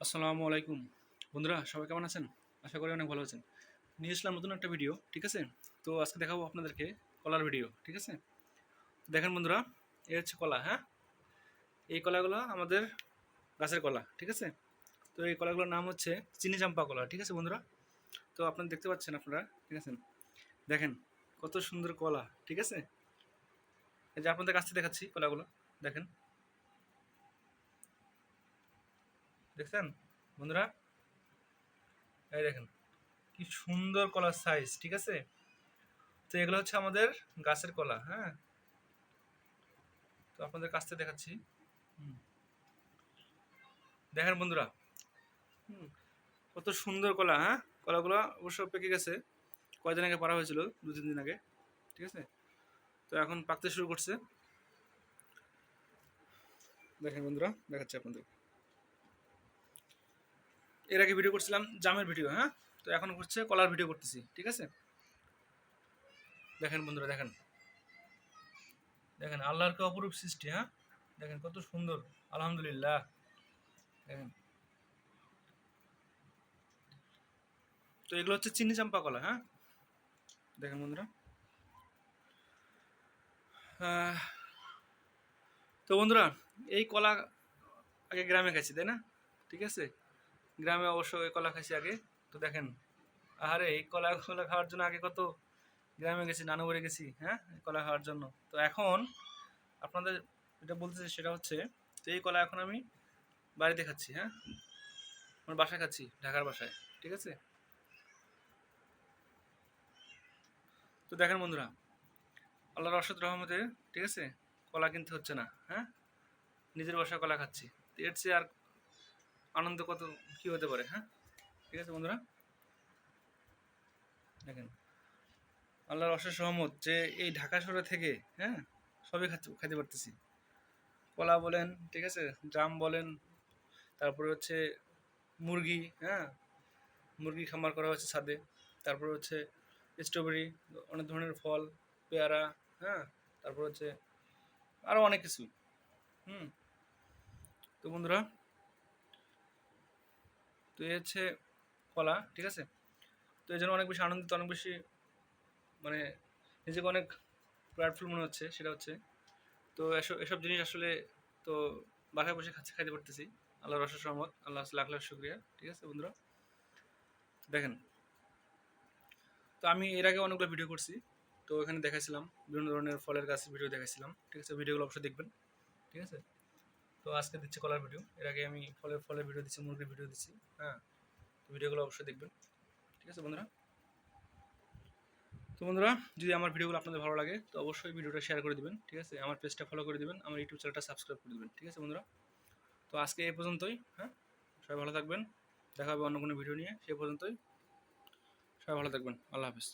আসসালামু আলাইকুম। বন্ধুরা, সবাই কেমন আছেন? আশা করি অনেক ভালো আছেন। নিয়ে এসলাম নতুন একটা ভিডিও ঠিক আছে? তো আজকে দেখাবো আপনাদেরকে কলার ভিডিও ঠিক আছে? দেখেন বন্ধুরা, এ হচ্ছে কলা হ্যাঁ? এই কলাগুলো আমাদের গাছের কলা, ঠিক আছে? তো এই কলাগুলোর নাম হচ্ছে চিনি চাম্পা কলা, ঠিক আছে বন্ধুরা? তো আপনারা দেখতে পাচ্ছেন আপনারা, ঠিক আছে? দেখেন, কত সুন্দর কলা, ঠিক আছে? এই যে আপনাদের কাছ থেকে দেখাচ্ছি কলাগুলো, দেখেন। দেখছেন? বন্ধুরা? এই দেখেন, কি সুন্দর কলার সাইজ ঠিক আছে? তো এগুলো হচ্ছে আমাদের গাছের কলা হ্যাঁ? তো আপনাদের কাছ থেকে দেখাচ্ছি। দেখেন বন্ধুরা কত সুন্দর কলা হ্যাঁ? কলাগুলো অবশ্য পেকে গেছে, কয়দিন আগে পারা হয়েছিল, দু তিন দিন আগে, ঠিক আছে? তো এখন পাকতে শুরু করছে। দেখেন বন্ধুরা, দেখাচ্ছি আপনাদের। এর আগে ভিডিও করছিলাম, জামের ভিডিও হ্যাঁ? তো এখন করছে কলার ভিডিও করতেছি, ঠিক আছে? দেখেন বন্ধুরা, দেখেন। দেখেন, আল্লাহর কে অপরূপ সৃষ্টি হ্যাঁ? দেখেন কত সুন্দর, আলহামদুলিল্লাহ। দেখেন। তো এগুলো হচ্ছে চিনি চাম্পা কলা হ্যাঁ? দেখেন বন্ধুরা। তো বন্ধুরা, এই কলা আগে গ্রামে খাইছি, তাই না? ঠিক আছে? গ্রামে অবশ্য কলা খাইছি আগে। তো দেখেন আরে এই কলা কলা খাওয়ার জন্য আগে কত গ্রামে গেছি নানু বাড়ি গেছি হ্যাঁ কলা খাওয়ার জন্য। তো এখন আপনাদের যেটা বলতেছি সেটা হচ্ছে, তো এই কলা এখন আমি বাড়িতে খাচ্ছি হ্যাঁ? আমার বাসায় খাচ্ছি, ঢাকার বাসায়, ঠিক আছে? তো দেখেন বন্ধুরা, আল্লাহর অসৎ রহমতে, ঠিক আছে? কলা কিনতে হচ্ছে না হ্যাঁ? নিজের বাসায় কলা খাচ্ছি। এর চেয়ে আর আনন্দ কত কি হতে পারে হ্যাঁ? ঠিক আছে বন্ধুরা? দেখেন, আল্লাহর অশেষ সহমত যে এই ঢাকা শহরে থেকে হ্যাঁ সবই খাচ্ছে, খাইতে পারতেছি। কলা বলেন, ঠিক আছে ড্রাম বলেন, তারপরে হচ্ছে মুরগি হ্যাঁ মুরগি খামার করা হচ্ছে ছাদে, তারপরে হচ্ছে স্ট্রবেরি অনেক ধরনের ফল, পেয়ারা হ্যাঁ তারপর হচ্ছে আরও অনেক কিছু, হুম। তো বন্ধুরা তো এই হচ্ছে কলা, ঠিক আছে? তো এই জন্য অনেক বেশি আনন্দিত, অনেক বেশি মানে নিজেকে অনেক প্রাউডফুল মনে হচ্ছে, সেটা হচ্ছে। তো এসব এসব জিনিস আসলে তো বাসায় বসে খাচ্ছে, খাইতে পারতেছি। আল্লাহ রসের সহমত আল্লাহ লাখ লাখ শুক্রিয়া, ঠিক আছে বন্ধুরা? দেখেন, তো আমি এর আগে অনেকগুলো ভিডিও করছি। তো এখানে দেখাইছিলাম, বিভিন্ন ধরনের ফলের গাছের ভিডিও দেখাইছিলাম, ঠিক আছে? ভিডিওগুলো অবশ্যই দেখবেন, ঠিক আছে? তো আজকে দিচ্ছি কলার ভিডিও এর আগে আমি ফলের ফলের ভিডিও দিচ্ছি, মুরগির ভিডিও দিচ্ছি হ্যাঁ? তো ভিডিওগুলো অবশ্যই দেখবেন। ঠিক আছে বন্ধুরা? তো বন্ধুরা, যদি আমার ভিডিওগুলো আপনাদের ভালো লাগে, তো অবশ্যই ভিডিওটা শেয়ার করে দিবেন, ঠিক আছে? আমার পেজটা ফলো করে দিবেন, আমার ইউটিউব চ্যানেলটা সাবস্ক্রাইব করে দিবেন, ঠিক আছে বন্ধুরা? তো আজকে এই পর্যন্তই হ্যাঁ? সবাই ভালো থাকবেন। দেখা হবে অন্য কোনো ভিডিও নিয়ে, সে পর্যন্তই। সবাই ভালো থাকবেন। আল্লাহ হাফিজ।